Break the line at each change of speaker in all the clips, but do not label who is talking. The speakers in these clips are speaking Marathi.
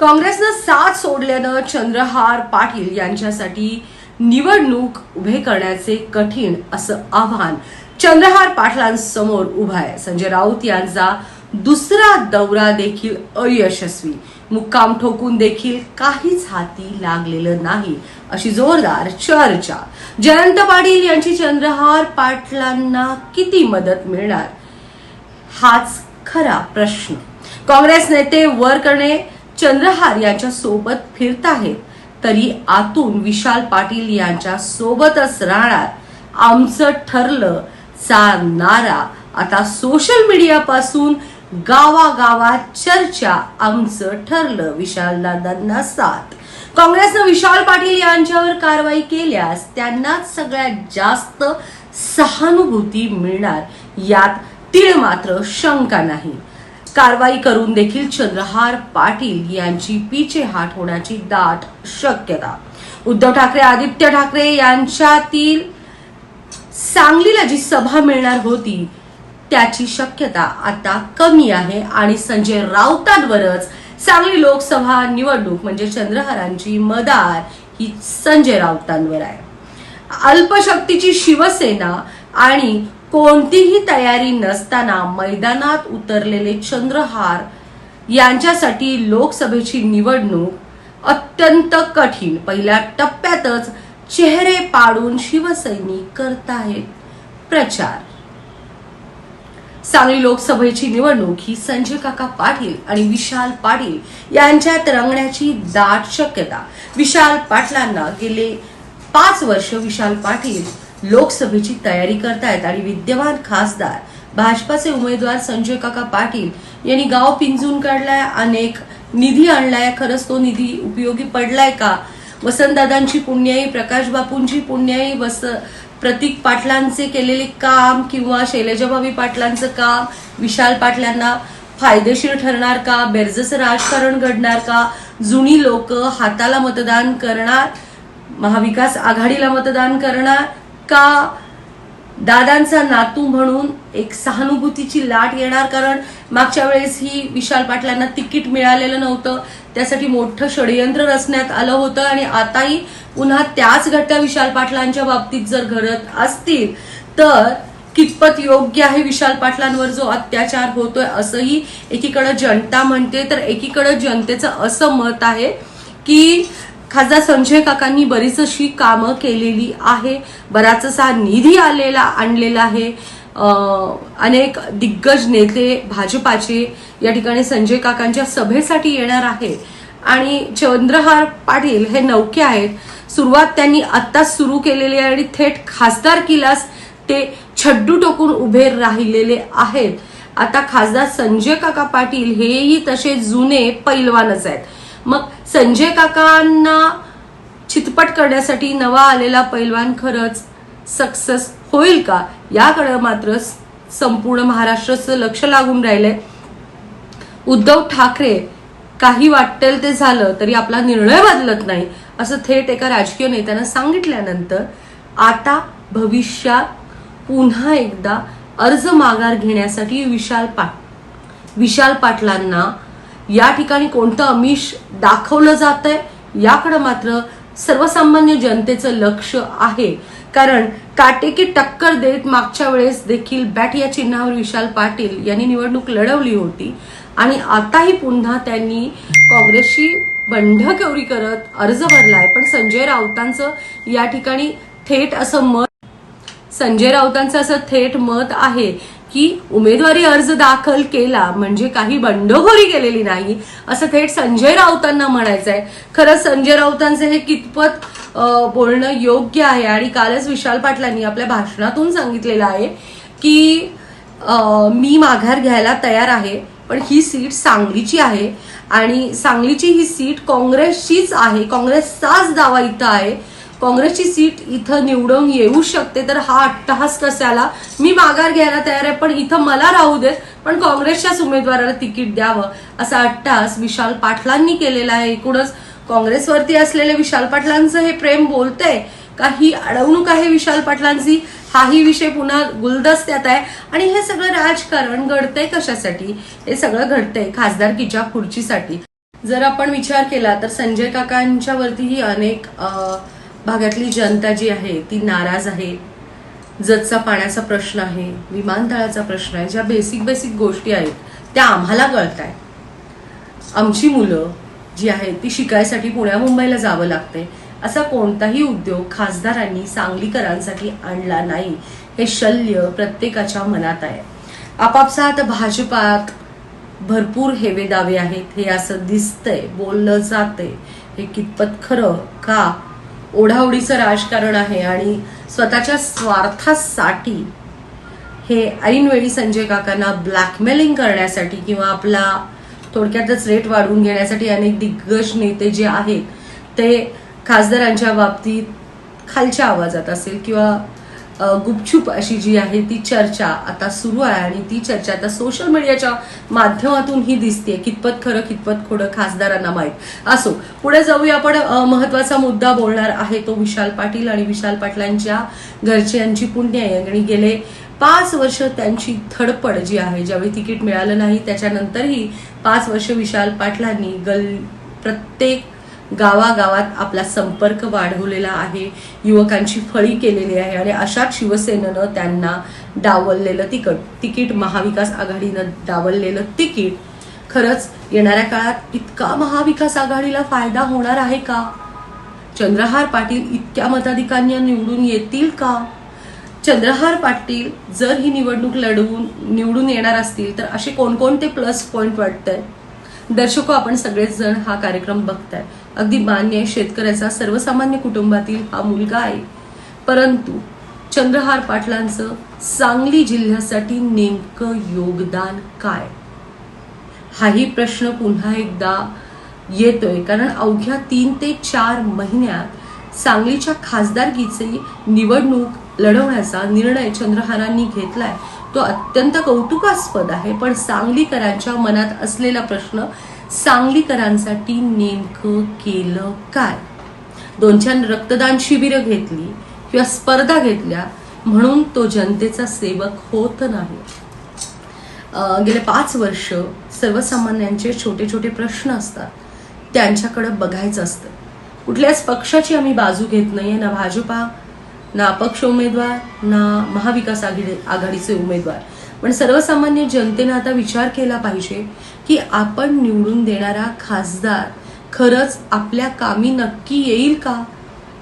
काँग्रेसनं साथ सोडल्यानं चंद्रहार पाटील यांच्यासाठी निवडणूक उभे करण्याचे कठीण असं आव्हान चंद्रहार पाटलांसमोर उभं आहे. संजय राऊत यांचा दुसरा दौरा देखील अयशस्वी. मुक्काम ठोकून देखील काहीच हाती लागलेलं नाही अशी जोरदार चर्चा. जयंत पाटील यांची चंद्रहार पाटलांना किती मदत मिळणार? हाच खरा प्रश्न. काँग्रेस नेते वर करणे चंद्रहार यांच्या सोबत फिरत आहेत. तरी आतून विशाल पाटील यांच्या सोबतच राहणार आमचं ठरलं चा नारा. आता सोशल मीडिया पासून गावागावात चर्चा आमचं ठरलं विशाल दादांना साथ. काँग्रेसनं विशाल पाटील यांच्यावर कारवाई केल्यास त्यांनाच सगळ्यात जास्त सहानुभूती मिळणार. यात तीळ मात्र शंका नाही. कारवाई करून देखील चंद्रहार पाटील यांची पिछेहाट होण्याची दाट शक्यता. उद्धव ठाकरे आदित्य ठाकरे यांच्यातील सांगलीला जी सभा मिळणार होती त्याची शक्यता आता कमी आहे आणि संजय राऊतांवरच सांगली लोकसभा निवडणूक म्हणजे चंद्रहारांची मदार ही संजय राऊतांवर आहे. अल्पशक्तीची शिवसेना आणि कोणतीही तयारी नसताना मैदानात उतरलेले चंद्रहार यांच्यासाठी लोकसभेची निवडणूक अत्यंत कठीण. पहिल्या टप्प्यातच चेहरे पाडून शिवसैनिक करतायत प्रचार. सांगली लोकसभेची निवडणूक ही संजय काका पाटील आणि विशाल पाटील यांच्यात रंगण्याची दाट शक्यता. विशाल पाटलांना गेले पाच वर्ष विशाल पाटील लोकसभेची तयारी करतायत आणि विद्यमान खासदार भाजपाचे उमेदवार संजय काका पाटील यांनी गाव पिंजून काढलाय अनेक निधी आणलाय. खरंच तो निधी उपयोगी पडलाय का? वसंतदादांची पुण्याई प्रकाश बापूंची पुण्याई वस प्रतीक पाटलांचे केलेले काम किंवा शैलजाभावी पाटलांचं काम विशाल पाटलांना फायदेशीर ठरणार का? बेरजस राजकारण घडणार का? जुनी लोक हाताला मतदान करणार महाविकास आघाडीला मतदान करणार का दादांचा नातू म्हणून एक सहानुभूतीची लाट येणार कारण मागच्या वेळेस ही विशाल पाटलांना तिकीट मिळालेलं नव्हतं. त्यासाठी मोठं षडयंत्र रचण्यात आलं होतं आणि आताही पुन्हा त्याच घटना विशाल पाटलांच्या बाबतीत जर घडत असतील तर कितपत योग्य आहे विशाल पाटलांवर जो अत्याचार होतोय असंही एकीकडं जनता म्हणते. तर एकीकडं जनतेचं असं मत आहे की खासदार संजय काकांनी बरीच अशी कामं केलेली आहे. बराच असा निधी आलेला आणलेला आहे. अनेक दिग्गज नेते भाजपाचे या ठिकाणी संजय काकांच्या सभेसाठी येणार आहे आणि चंद्रहार पाटील हे नौके आहेत. सुरुवात त्यांनी आत्ताच सुरू केलेली आहे आणि थेट खासदार किलास ते छड्डू टोकून उभे राहिलेले आहेत. आता खासदार संजय काका पाटील हेही तसे जुने पैलवानच आहेत. मग संजय काकांना चितपट करण्यासाठी नवा आलेला पैलवान खरंच सक्सेस होईल का? याकडे मात्र संपूर्ण महाराष्ट्राचं लक्ष लागून राहिलंय. उद्धव ठाकरे काही वाटेल ते झालं तरी आपला निर्णय बदलत नाही असं थेट एका राजकीय नेत्यानं सांगितल्यानंतर आता भविष्यात पुन्हा एकदा अर्ज माघार घेण्यासाठी विशाल पाट विशाल पाटलांना या ठिकाणी कोणतं अमिष दाखवलं जात आहे याकडे मात्र सर्वसामान्य जनतेचं लक्ष आहे. कारण काटेकी टक्कर देत मागच्या वेळेस देखील बॅट या चिन्हावर विशाल पाटील यांनी निवडणूक लढवली होती. आणि आताही पुन्हा त्यांनी काँग्रेसची बंडकेवरी करत अर्ज भरलाय. पण संजय राऊतांचं या ठिकाणी थेट असं मत संजय राऊतांचं असं थेट मत आहे. की उमेदवारी अर्ज दाखल केला म्हणजे काही बंडखोरी केलेली नाही असं थेट संजय राऊतांना म्हणायचं आहे खरंच संजय राऊतांचं हे कितपत बोलणं योग्य आहे आणि कालच विशाल पाटलांनी आपल्या भाषणातून सांगितलेलं आहे की मी माघार घ्यायला तयार आहे पण ही सीट सांगलीची आहे आणि सांगलीची ही सीट काँग्रेसचीच आहे काँग्रेसचाच दावा इथं आहे. काँग्रेसची सीट इथं निवडून येऊ शकते तर हा अट्टहास कशाला? मी माघार घ्यायला तयार आहे पण इथं मला राहू देत पण काँग्रेसच्याच उमेदवाराला तिकीट द्यावं असा अट्टहास विशाल पाटलांनी केलेला आहे. एकूणच काँग्रेसवरती असलेले विशाल पाटलांचं हे प्रेम बोलतंय का? ही अडवणूक आहे विशाल पाटलांची? हाही विषय पुन्हा गुलदस्त्यात आहे. आणि हे सगळं राजकारण घडतंय कशासाठी? हे सगळं घडतंय खासदारकीच्या खुर्चीसाठी. जर आपण विचार केला तर संजय काकांच्या वरतीही अनेक भागातली जनता जी आहे ती नाराज आहे. जतचा पाण्याचा प्रश्न आहे विमानतळाचा प्रश्न आहे ज्या बेसिक बेसिक गोष्टी आहेत त्या आम्हाला कळत आहेत आमची मुलं जी आहेत ती शिकायसाठी पुण्या मुंबईला जावं लागते असा कोणताही उद्योग खासदारांनी सांगलीकरांसाठी आणला नाही. हे शल्य प्रत्येकाच्या मनात आहे. आपापसात भाजपात भरपूर हेवे दावे आहेत. हे असं दिसतंय बोललं जातंय. हे कितपत खरं का? ओढाओढीचं राजकारण आहे आणि स्वतःच्या स्वार्थासाठी हे ऐनवेळी संजय काकांना ब्लॅकमेलिंग करण्यासाठी किंवा आपला थोडक्यातच रेट वाढवून घेण्यासाठी अनेक दिग्गज नेते जे आहेत ते खासदारांच्या बाबतीत खालच्या आवाजात असेल किंवा गुपछुप अशी जी आहे ती चर्चा आता सुरू आहे आणि ती चर्चा आता सोशल मीडियाच्या माध्यमातून ही दिसते कितपत खरं कितपत खोडं खासदारांना माहीत. असो पुढे जाऊया आपण. महत्त्वाचा मुद्दा बोलणार आहे तो विशाल पाटील आणि विशाल पाटलांच्या घरच्यांची पुण्य आणि गेले पाच वर्ष त्यांची धडपड जी आहे ज्यावेळी तिकीट मिळालं नाही त्याच्यानंतरही पाच वर्ष विशाल पाटलांनी गल प्रत्येक गावागावात आपला संपर्क वाढवलेला आहे युवकांची फळी केलेली आहे आणि अशाच शिवसेनेनं त्यांना डावललेलं तिकट. तिकीट महाविकास आघाडीनं डावललेलं तिकीट. खरंच येणाऱ्या काळात इतका महाविकास आघाडीला फायदा होणार आहे का? चंद्रहार पाटील इतक्या मताधिकांनी निवडून येतील का? चंद्रहार पाटील जर ही निवडणूक लढवून निवडून येणार असतील तर असे कोणकोणते प्लस पॉईंट वाटत आहे दर्शको आपण सगळेच जण हा कार्यक्रम बघताय. अगदी मान्य शेतकऱ्याचा. सर्वसामान्य कुटुंबातील हा मुलगा आहे. परंतु चंद्रहार पाटलांचं सांगली जिल्ह्यासाठी नेमकं योगदान काय? हाही प्रश्न पुन्हा एकदा येतोय. कारण अवघ्या तीन ते चार महिन्यात सांगलीच्या खासदारकीची निवडणूक लढवण्याचा निर्णय चंद्रहारांनी घेतलाय. तो अत्यंत कौतुकास्पद आहे. पण सांगलीकरांच्या मनात असलेला प्रश्न सांगलीकरांसाठी नेमकं केलं काय? दोन चार रक्तदान शिबिरं घेतली किंवा स्पर्धा घेतल्या म्हणून तो जनतेचा सेवक होत नाही. गेले पाच वर्ष सर्वसामान्यांचे छोटे छोटे प्रश्न असतात. त्यांच्याकडे बघायचं असतं. कुठल्याच पक्षाची आम्ही बाजू घेत नाहीये ना भाजपा ना अपक्ष उमेदवार ना महाविकास आघाडी आघाडीचे उमेदवार. पण सर्वसामान्य जनतेनं आता विचार केला पाहिजे की आपण निवडून देणारा खासदार खरंच आपल्या कामी नक्की येईल का?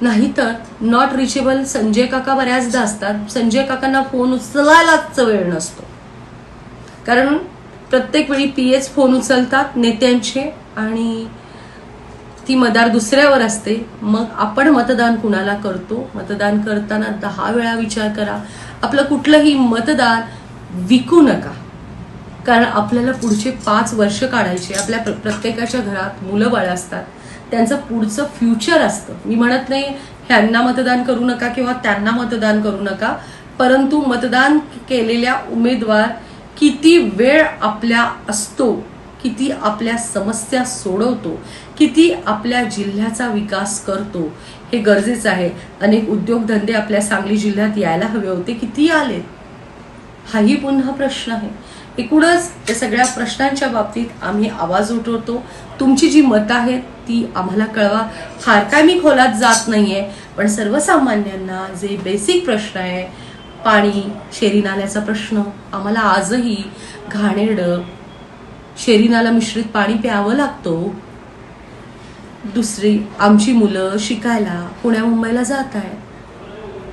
नाहीतर नॉट रिचेबल संजय काका बऱ्याचदा असतात. संजय काकांना फोन उचलायलाच वेळ नसतो. कारण प्रत्येक वेळी पी एच फोन उचलतात नेत्यांचे आणि ती मदार दुसऱ्यावर असते. मग आपण मतदान कुणाला करतो? मतदान करताना दहा वेळा विचार करा. आपलं कुठलंही मतदान विकू नका. कारण आपल्याला पुढचे पाच वर्ष काढायचे. आपल्या प्र- प्रत्येकाच्या घरात मुलं बाळ असतात. त्यांचं पुढचं फ्युचर असतं. मी म्हणत नाही ह्यांना मतदान करू नका किंवा त्यांना मतदान करू नका परंतु मतदान केलेल्या उमेदवार किती वेळ आपल्या असतो किती आपल्या समस्या सोडवतो किती आपल्या जिल्ह्याचा विकास करतो हे गरजेचं आहे. अनेक उद्योगधंदे आपल्या सांगली जिल्ह्यात यायला हवे होते. किती आले हाही पुन्हा प्रश्न आहे. एकूणच या सगळ्या प्रश्नांच्या बाबतीत आम्ही आवाज उठवतो. तुमची जी मतं आहेत ती आम्हाला कळवा. फार काय मी खोलात जात नाहीये पण सर्वसामान्यांना जे बेसिक प्रश्न आहे पाणी शेरी नाल्याचा प्रश्न आम्हाला आजही घाणेरडं शेरी नाला मिश्रित पाणी प्यावं लागतो. दुसरी आमची मुलं शिकायला पुण्या मुंबईला जात आहेत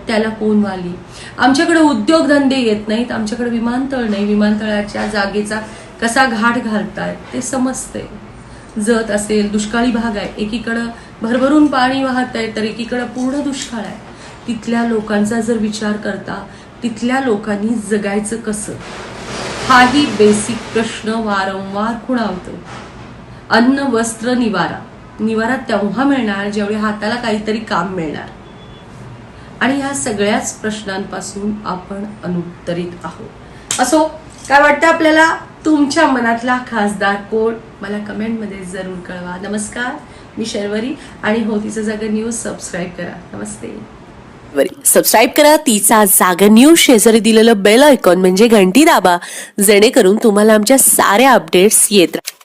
त्याला कोण वाली? आमच्याकडे उद्योगधंदे येत नाहीत आमच्याकडे विमानतळ नाही. विमानतळाच्या जागेचा कसा घाट घालतायत ते समजते जत असेल दुष्काळी भाग आहे. एकीकडं भरभरून पाणी वाहत आहे तर एकीकडं पूर्ण दुष्काळ आहे. तिथल्या लोकांचा जर विचार करता तिथल्या लोकांनी जगायचं कसं? हाही बेसिक प्रश्न वारंवार खुणावतो. अन्न वस्त्र निवारा. निवारा तेव्हा मिळणार ज्यावेळी हाताला काहीतरी काम मिळणार. आणि ह्या सगळ्याच प्रश्नांपासून आपण अनुत्तरित आहोत. असो काय वाटतं आपल्याला? तुमच्या मनातला खासदार कोण? मला कमेंटमध्ये जरूर कळवा. नमस्कार मी शर्वरी आणि हो तिचं जागा न्यूज सबस्क्राईब करा. नमस्ते.
सबस्क्राईब करा तिचा जागा न्यूज शेजारी दिलेलं बेल आयकॉन म्हणजे घंटी दाबा. जेणेकरून तुम्हाला आमच्या साऱ्या अपडेट्स येत राहतात